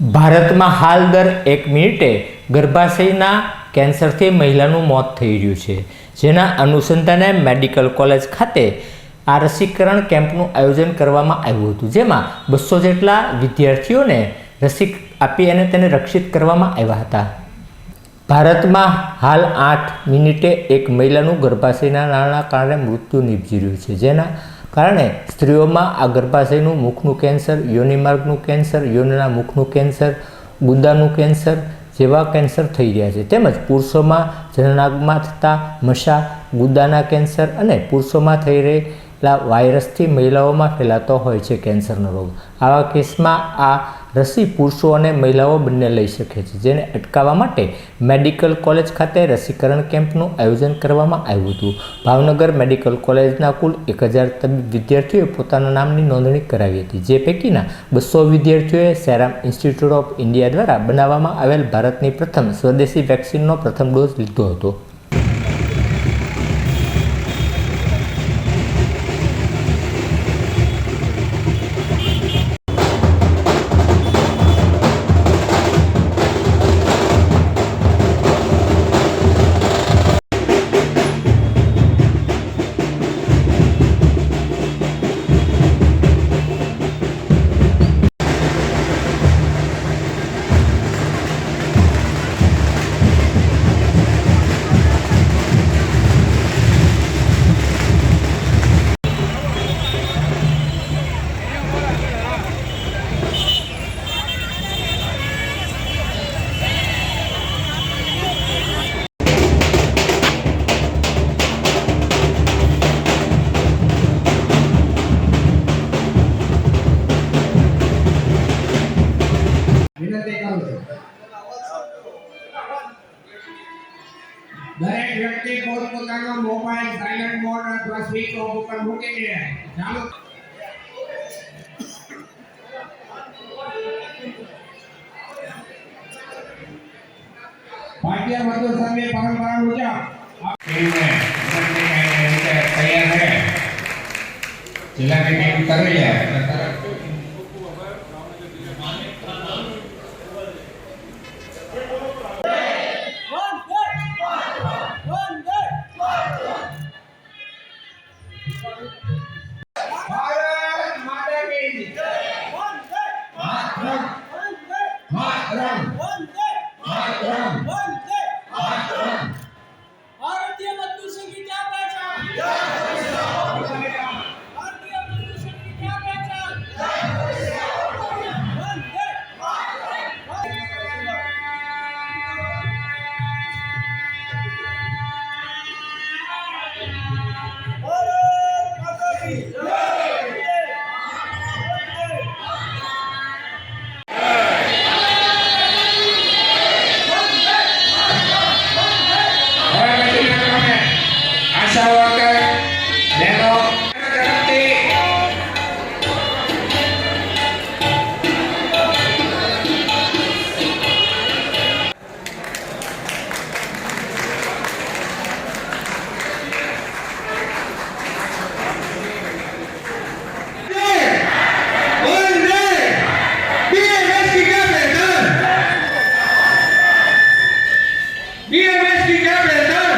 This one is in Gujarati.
ભારતમાં હાલ દર એક મિનિટે ગર્ભાશયના કેન્સરથી મહિલાનું મોત થઈ રહ્યું છે. જેના અનુસંધાને મેડિકલ કોલેજ ખાતે આ રસીકરણ કેમ્પનું આયોજન કરવામાં આવ્યું હતું. જેમાં બસો જેટલા વિદ્યાર્થીઓને રસી આપી અને તેને રક્ષિત કરવામાં આવ્યા હતા. ભારતમાં હાલ આઠ મિનિટે એક મહિલાનું ગર્ભાશયના નાના કારણે મૃત્યુ નિપજી રહ્યું છે. જેના કારણે સ્ત્રીઓમાં આ ગર્ભાશયનું મુખનું કેન્સર યોનિમાર્ગનું કેન્સર, યોનના મુખનું કેન્સર, ગુદાનું કેન્સર જેવા કેન્સર થઈ રહ્યા છે. તેમજ પુરુષોમાં જનનાગમાં થતા મશા, ગુદાના કેન્સર અને પુરુષોમાં થઈ રહેલા વાયરસથી મહિલાઓમાં ફેલાતો હોય છે કેન્સરનો રોગ. આવા કેસમાં આ રસી પુરુષો અને મહિલાઓ બંને લઈ શકે છે, જેને અટકાવવા માટે મેડિકલ કોલેજ ખાતે રસીકરણ કેમ્પનું આયોજન કરવામાં આવ્યું હતું. ભાવનગર મેડિકલ કોલેજના કુલ એક હજાર તબીબ વિદ્યાર્થીઓએ પોતાના નામની નોંધણી કરાવી હતી, જે પૈકીના બસો વિદ્યાર્થીઓએ સેરામ ઇન્સ્ટિટ્યૂટ ઓફ ઇન્ડિયા દ્વારા બનાવવામાં આવેલ ભારતની પ્રથમ સ્વદેશી વેક્સિનનો પ્રથમ ડોઝ લીધો હતો. દરેક વ્યક્તિ પોતપોતાનો મોબાઈલ સાયલન્ટ મોડ અથવા સ્વિચ ઓફ ઉપર મૂકીને ચાલુ. ભારતીય વધુ સંઘની પરંપરા મુજબ તૈયાર રહે જિલ્લા મીટિંગ કરી લે. Bharat vez que